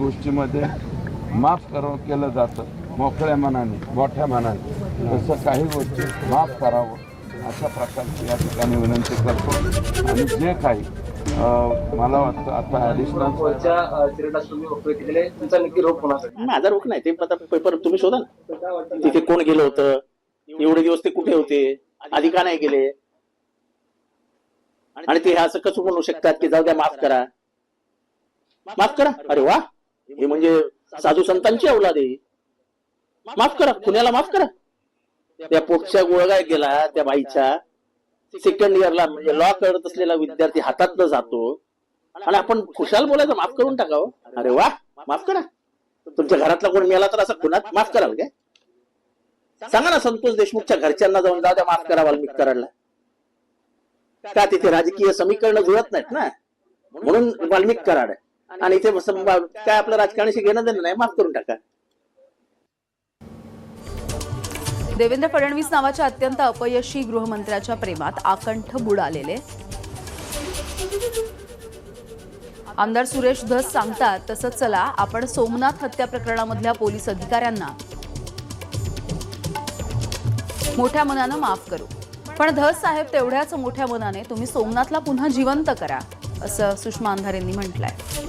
गोष्टीमध्ये माफ कर केलं जातं. मोकळ्या मनाने मोठ्या मनाने. तसं काही गोष्टी माफ करावं अशा प्रकारची या ठिकाणी विनंती करतो. आणि जे काही मला वाटतं आता ॲडिशनल माझा रोख नाही ते आता पेपर तुम्ही शोधा ना. तिथे कोण गेलं होतं? एवढे दिवस ते कुठे होते? आधी का नाही गेले? आणि ते असं कसं म्हणू शकतात की जाऊ द्या माफ करा. माफ करा? अरे वा! हे म्हणजे साधू संतांची औलाद आहे. माफ करा पुण्याला माफ करा. त्या पोटच्या गोळगाय गेला त्या बाईच्या. सेकंड इयरला म्हणजे लॉ करत असलेला विद्यार्थी हातात जातो. आणि आपण खुशाल बोलायचं माफ करून टाकावं. अरे वा माफ करा. तुमच्या घरातला कोण मिळाला तर असं खुनात माफ कराल काय? सांगा ना संतोष देशमुखच्या घरच्यांना जाऊन जाऊ द्या माफ करा वाल्मिक कराडला. का तिथे राजकीय समीकरण जुळत नाहीत ना? म्हणून वाल्मिक कराड. आणि इथे काय आपलं राजकारणाशी घेणं देणं नाही माफ करून टाका. देवेंद्र फडणवीस नावाच्या अत्यंत अपयशी गृहमंत्र्याच्या प्रेमात आकंठ बुडालेले. आमदार सुरेश धस सांगतात तसंच चला आपण सोमनाथ हत्या प्रकरणामधल्या पोलीस अधिकाऱ्यांना मोठ्या मनानं माफ करू. पण धस साहेब तेवढ्याच मोठ्या मनाने तुम्ही सोमनाथला पुन्हा जिवंत करा असं सुषमा अंधारेंनी म्हटलंय.